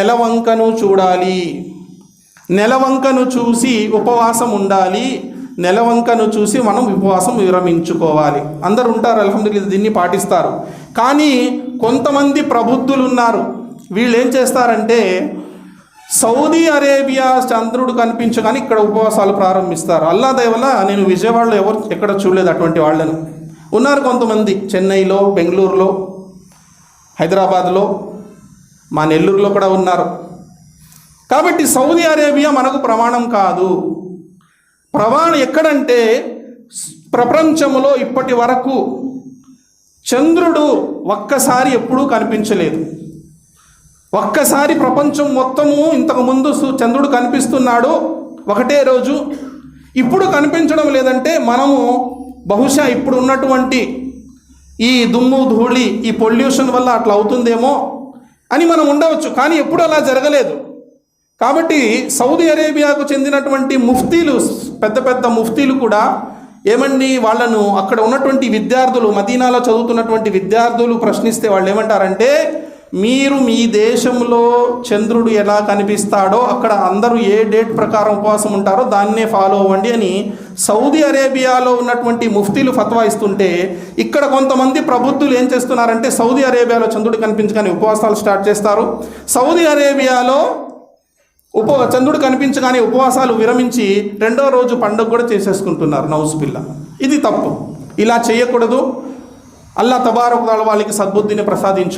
నెలవంకను చూడాలి. నెలవంకను చూసి ఉపవాసం ఉండాలి. నెలవంకను చూసి మనం ఉపవాసం విరమించుకోవాలి. అందరు ఉంటారు అల్హమ్దుల్లా దీన్ని పాటిస్తారు. కానీ కొంతమంది ప్రబుద్ధులు ఉన్నారు వీళ్ళు ఏం చేస్తారంటే సౌదీ అరేబియా చంద్రుడు కనిపించగానే ఇక్కడ ఉపవాసాలు ప్రారంభిస్తారు. అల్లా దయవల్ల నేను విజయవాడలో ఎవరు ఎక్కడ చూడలేదు అటువంటి వాళ్ళను. ఉన్నారు కొంతమంది చెన్నైలో బెంగళూరులో హైదరాబాద్లో. మా నెల్లూరులో కూడా ఉన్నారు. కాబట్టి సౌదీ అరేబియా మనకు ప్రమాణం కాదు. ప్రమాణం ఎక్కడంటే ప్రపంచంలో ఇప్పటి వరకు చంద్రుడు ఒక్కసారి ఎప్పుడూ కనిపించలేదు. ఒక్కసారి ప్రపంచం మొత్తము ఇంతకు ముందు సు- చంద్రుడు కనిపిస్తున్నాడు ఒకటే రోజు. ఇప్పుడు కనిపించడం లేదంటే మనము బహుశా ఇప్పుడు ఉన్నటువంటి ఈ దుమ్ము ధూళి ఈ పొల్యూషన్ వల్ల అట్లా అవుతుందేమో అని మనం ఉండవచ్చు కానీ ఎప్పుడు అలా జరగలేదు. కాబట్టి సౌదీ అరేబియాకు చెందినటువంటి ముఫ్తీలు పెద్ద పెద్ద ముఫ్తీలు కూడా ఏమండి వాళ్ళను అక్కడ ఉన్నటువంటి విద్యార్థులు మదీనాలో చదువుతున్నటువంటి విద్యార్థులు ప్రశ్నిస్తే వాళ్ళు ఏమంటారంటే మీరు మీ దేశంలో చంద్రుడు ఎలా కనిపిస్తాడో అక్కడ అందరూ ఏ డేట్ ప్రకారం ఉపవాసం ఉంటారో దాన్నే ఫాలో అవ్వండి అని సౌదీ అరేబియాలో ఉన్నటువంటి ముఫ్తీలు ఫత్వా ఇస్తుంటే ఇక్కడ కొంతమంది ప్రబుద్ధులు ఏం చేస్తున్నారంటే సౌదీ అరేబియాలో చంద్రుడు కనిపించగానే ఉపవాసాలు స్టార్ట్ చేస్తారు. సౌదీ అరేబియాలో ఉప చంద్రుడు కనిపించగానే ఉపవాసాలు విరమించి రెండో రోజు పండుగ కూడా చేసేసుకుంటున్నారు నౌజుబిల్లా ఇది తప్పు. ఇలా చేయకూడదు. అల్లా తబారకుల వాళ్ళకి సద్బుద్ధిని ప్రసాదించు